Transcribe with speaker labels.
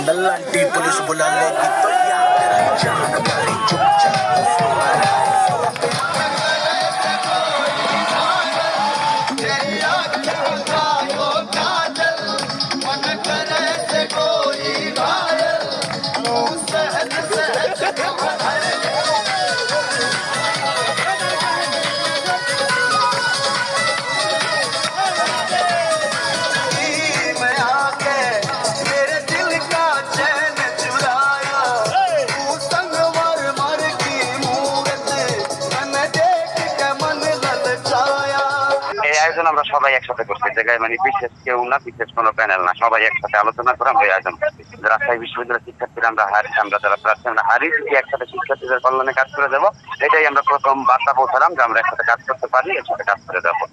Speaker 1: Sundalan, people is bulala, people yatera, jana, bari, chup, chup, chup,
Speaker 2: chup,
Speaker 3: আয়োজন আমরা সবাই একসাথে করছি জায়গায় মানে বিশেষ কেউ না, বিশেষ কোনো প্যানেল না, সবাই একসাথে আলোচনা করে আমরা আয়োজন করছি। রাজশাহী বিশ্ববিদ্যালয়ের শিক্ষার্থীরা আমরা হারি, আমরা যারা প্রার্থী, আমরা হারি একসাথে শিক্ষার্থীদের কল্যাণে কাজ করে দেবো, এটাই আমরা প্রথম বার্তা পৌঁছালাম যে আমরা একসাথে কাজ করতে পারি, একসাথে কাজ করে দেবো।